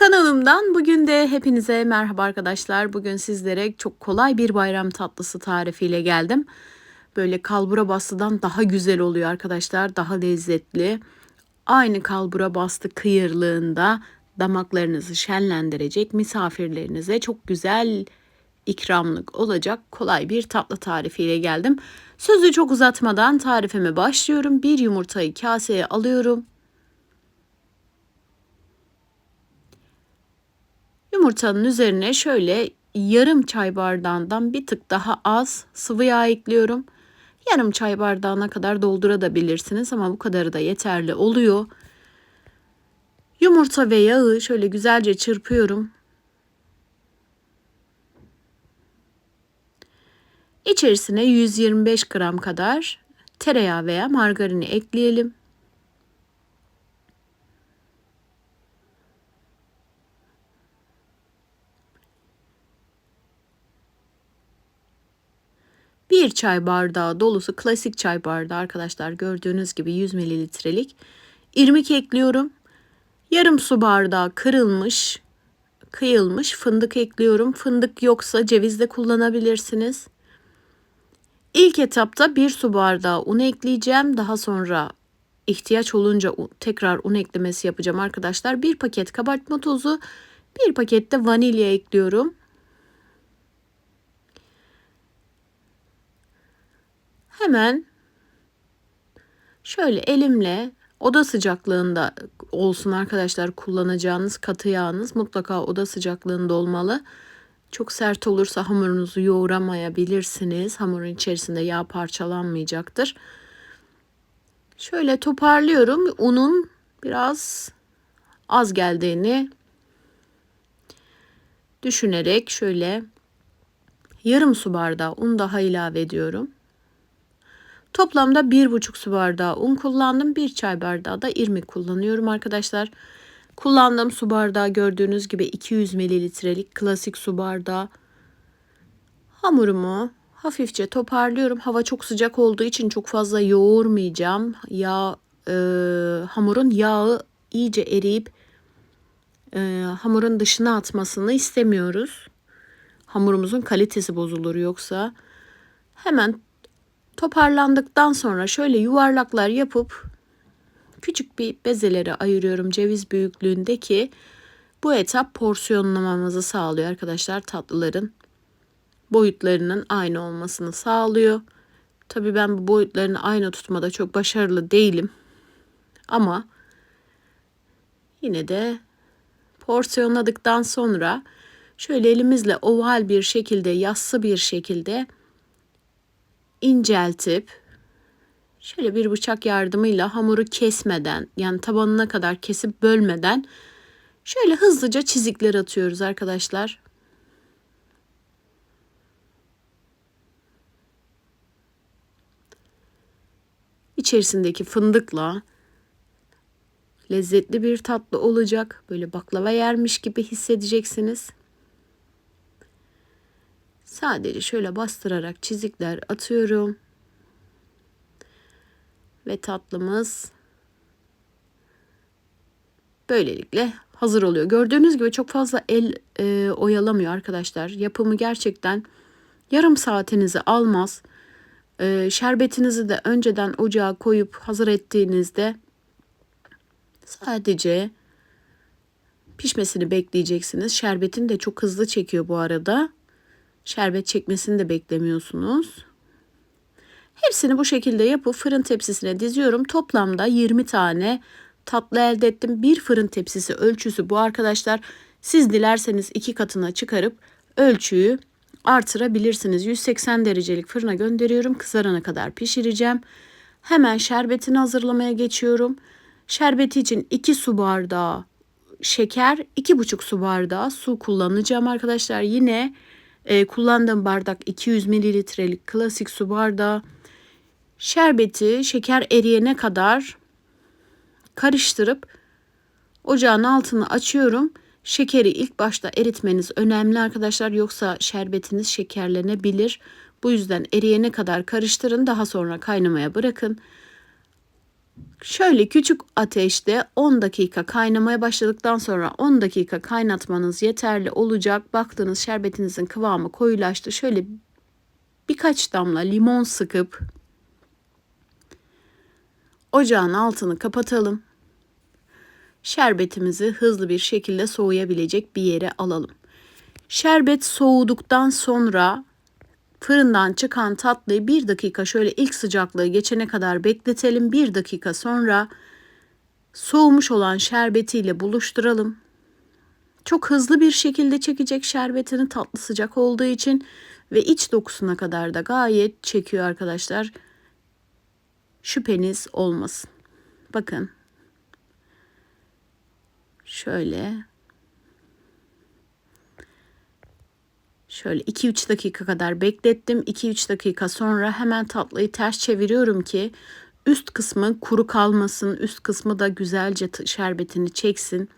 Kanalımdan bugün de hepinize merhaba arkadaşlar. Bugün sizlere çok kolay bir bayram tatlısı tarifiyle geldim. Böyle kalbura bastıdan daha güzel oluyor arkadaşlar. Daha lezzetli. Aynı kalbura bastı kıyırlığında damaklarınızı şenlendirecek misafirlerinize çok güzel ikramlık olacak kolay bir tatlı tarifiyle geldim. Sözü çok uzatmadan tarifime başlıyorum. Bir yumurtayı kaseye alıyorum. Yumurtanın üzerine şöyle yarım çay bardağından bir tık daha az sıvı yağ ekliyorum. Yarım çay bardağına kadar doldurabilirsiniz ama bu kadarı da yeterli oluyor. Yumurta ve yağı şöyle güzelce çırpıyorum. İçerisine 125 gram kadar tereyağı veya margarini ekleyelim. Bir çay bardağı dolusu klasik çay bardağı arkadaşlar gördüğünüz gibi 100 mililitrelik irmik ekliyorum. Yarım su bardağı kırılmış, kıyılmış fındık ekliyorum. Fındık yoksa ceviz de kullanabilirsiniz. İlk etapta bir su bardağı un ekleyeceğim. Daha sonra ihtiyaç olunca tekrar un eklemesi yapacağım arkadaşlar. Bir paket kabartma tozu, bir paket de vanilya ekliyorum. Hemen şöyle elimle oda sıcaklığında olsun arkadaşlar kullanacağınız katı yağınız mutlaka oda sıcaklığında olmalı. Çok sert olursa hamurunuzu yoğuramayabilirsiniz. Hamurun içerisinde yağ parçalanmayacaktır. Şöyle toparlıyorum. Unun biraz az geldiğini düşünerek şöyle yarım su bardağı un daha ilave ediyorum. Toplamda 1,5 su bardağı un kullandım. 1 çay bardağı da irmik kullanıyorum arkadaşlar. Kullandığım su bardağı gördüğünüz gibi 200 mililitrelik klasik su bardağı. Hamurumu hafifçe toparlıyorum. Hava çok sıcak olduğu için çok fazla yoğurmayacağım. Yağ, e, hamurun yağı iyice eriyip e, hamurun dışına atmasını istemiyoruz. Hamurumuzun kalitesi bozulur yoksa. Hemen Toparlandıktan sonra şöyle yuvarlaklar yapıp küçük bir bezelere ayırıyorum ceviz büyüklüğündeki. Bu etap porsiyonlamamızı sağlıyor arkadaşlar tatlıların boyutlarının aynı olmasını sağlıyor. Tabii ben bu boyutlarını aynı tutmada çok başarılı değilim. Ama yine de porsiyonladıktan sonra şöyle elimizle oval bir şekilde, yassı bir şekilde inceltip şöyle bir bıçak yardımıyla hamuru kesmeden yani tabanına kadar kesip bölmeden şöyle hızlıca çizikler atıyoruz arkadaşlar. İçerisindeki fındıkla lezzetli bir tatlı olacak. Böyle baklava yermiş gibi hissedeceksiniz. Sadece şöyle bastırarak çizikler atıyorum. Ve tatlımız böylelikle hazır oluyor. Gördüğünüz gibi çok fazla el e, oyalamıyor arkadaşlar. Yapımı gerçekten yarım saatinizi almaz. E, şerbetinizi de önceden ocağa koyup hazır ettiğinizde sadece pişmesini bekleyeceksiniz. Şerbetini de çok hızlı çekiyor bu arada. Şerbet çekmesini de beklemiyorsunuz. Hepsini bu şekilde yapıp fırın tepsisine diziyorum. Toplamda 20 tane tatlı elde ettim. Bir fırın tepsisi ölçüsü bu arkadaşlar. Siz dilerseniz iki katına çıkarıp ölçüyü artırabilirsiniz. 180 derecelik fırına gönderiyorum. Kızarana kadar pişireceğim. Hemen şerbetini hazırlamaya geçiyorum. Şerbeti için 2 su bardağı şeker, 2,5 su bardağı su kullanacağım arkadaşlar. Yine e, kullandığım bardak 200 mililitrelik klasik su bardağı. Şerbeti şeker eriyene kadar karıştırıp ocağın altını açıyorum. Şekeri ilk başta eritmeniz önemli arkadaşlar yoksa şerbetiniz şekerlenebilir. Bu yüzden eriyene kadar karıştırın daha sonra kaynamaya bırakın. Şöyle küçük ateşte 10 dakika kaynamaya başladıktan sonra 10 dakika kaynatmanız yeterli olacak. Baktınız şerbetinizin kıvamı koyulaştı. Şöyle birkaç damla limon sıkıp ocağın altını kapatalım. Şerbetimizi hızlı bir şekilde soğuyabilecek bir yere alalım. Şerbet soğuduktan sonra fırından çıkan tatlıyı bir dakika şöyle ilk sıcaklığı geçene kadar bekletelim. Bir dakika sonra soğumuş olan şerbetiyle buluşturalım. Çok hızlı bir şekilde çekecek şerbetini tatlı sıcak olduğu için ve iç dokusuna kadar da gayet çekiyor arkadaşlar. Şüpheniz olmasın. Bakın. Şöyle Şöyle 2-3 dakika kadar beklettim. 2-3 dakika sonra hemen tatlıyı ters çeviriyorum ki üst kısmı kuru kalmasın. Üst kısmı da güzelce şerbetini çeksin.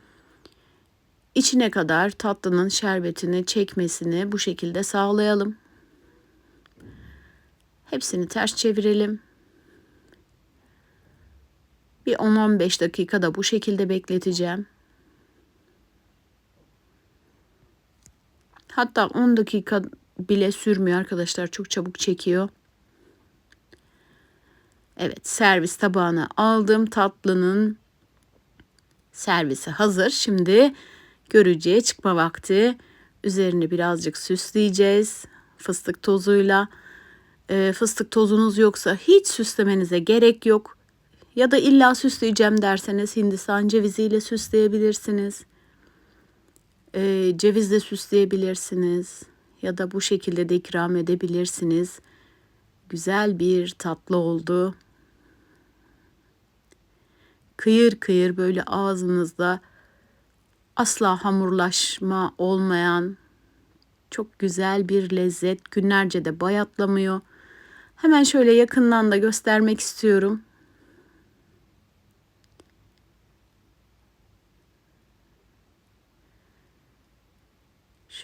İçine kadar tatlının şerbetini çekmesini bu şekilde sağlayalım. Hepsini ters çevirelim. Bir 10-15 dakika da bu şekilde bekleteceğim. Hatta 10 dakika bile sürmüyor arkadaşlar. Çok çabuk çekiyor. Evet servis tabağına aldım. Tatlının servisi hazır. Şimdi görücüye çıkma vakti. Üzerini birazcık süsleyeceğiz. Fıstık tozuyla. E, fıstık tozunuz yoksa hiç süslemenize gerek yok. Ya da illa süsleyeceğim derseniz Hindistan ceviziyle süsleyebilirsiniz e, cevizle süsleyebilirsiniz ya da bu şekilde de ikram edebilirsiniz. Güzel bir tatlı oldu. Kıyır kıyır böyle ağzınızda asla hamurlaşma olmayan çok güzel bir lezzet. Günlerce de bayatlamıyor. Hemen şöyle yakından da göstermek istiyorum.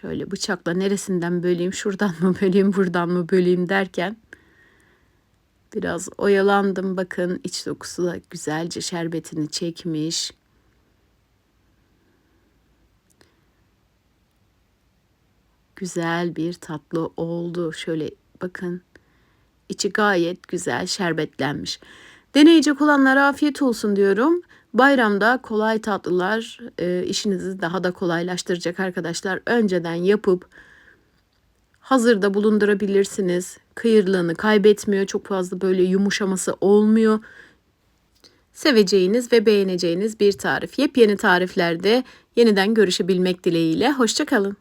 Şöyle bıçakla neresinden böleyim, şuradan mı böleyim, buradan mı böleyim derken biraz oyalandım. Bakın iç dokusu da güzelce şerbetini çekmiş. Güzel bir tatlı oldu. Şöyle bakın. içi gayet güzel şerbetlenmiş. Deneyecek olanlara afiyet olsun diyorum. Bayramda kolay tatlılar e, işinizi daha da kolaylaştıracak arkadaşlar. Önceden yapıp hazırda bulundurabilirsiniz. Kıyırlığını kaybetmiyor. Çok fazla böyle yumuşaması olmuyor. Seveceğiniz ve beğeneceğiniz bir tarif. Yepyeni tariflerde yeniden görüşebilmek dileğiyle. Hoşçakalın.